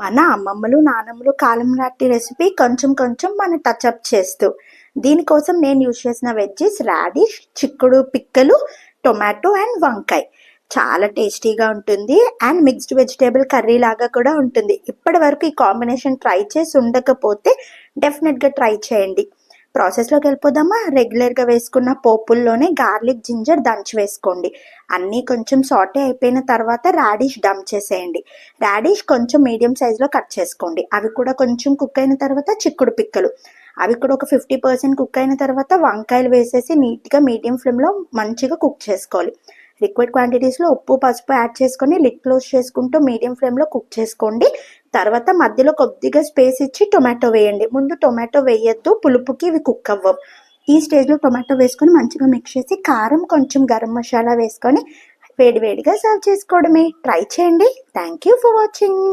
మన అమ్మమ్మలు నానమ్మలు కాలం నాటి రెసిపీ కొంచెం కొంచెం మన టచ్అప్ చేస్తూ. దీనికోసం నేను యూజ్ చేసిన వెజ్జెస్ రాడిష్ చిక్కుడు పిక్కలు టొమాటో అండ్ వంకాయ. చాలా టేస్టీగా ఉంటుంది అండ్ మిక్స్డ్ వెజిటేబుల్ కర్రీ లాగా కూడా ఉంటుంది. ఇప్పటి వరకు ఈ కాంబినేషన్ ట్రై చేసి ఉండకపోతే డెఫినెట్గా ట్రై చేయండి. ప్రాసెస్లోకి వెళ్ళిపోదామా? రెగ్యులర్గా వేసుకున్న పోపుల్లోనే గార్లిక్ జింజర్ దంచి వేసుకోండి. అన్నీ కొంచెం సాటే అయిపోయిన తర్వాత రాడిష్ డమ్ చేసేయండి. రాడిష్ కొంచెం మీడియం సైజులో కట్ చేసుకోండి. అవి కూడా కొంచెం కుక్ అయిన తర్వాత చిక్కుడు పిక్కలు. అవి కూడా ఒక ఫిఫ్టీ పర్సెంట్ కుక్ అయిన తర్వాత వంకాయలు వేసేసి నీట్గా మీడియం ఫ్లేమ్లో మంచిగా కుక్ చేసుకోవాలి. లిక్విడ్ క్వాంటిటీస్లో ఉప్పు పసుపు యాడ్ చేసుకొని లిడ్ క్లోజ్ చేసుకుంటూ మీడియం ఫ్లేమ్లో కుక్ చేసుకోండి. తర్వాత మధ్యలో కొద్దిగా స్పేస్ ఇచ్చి టొమాటో వేయండి. ముందు టొమాటో వేయొద్దు పులుపుకి ఇవి కుక్ అవ్వవు ఈ స్టేజ్లో టొమాటో వేసుకొని మంచిగా మిక్స్ చేసి కారం కొంచెం గరం మసాలా వేసుకొని వేడివేడిగా సర్వ్ చేసుకోవడమే. ట్రై చేయండి. Thank you for watching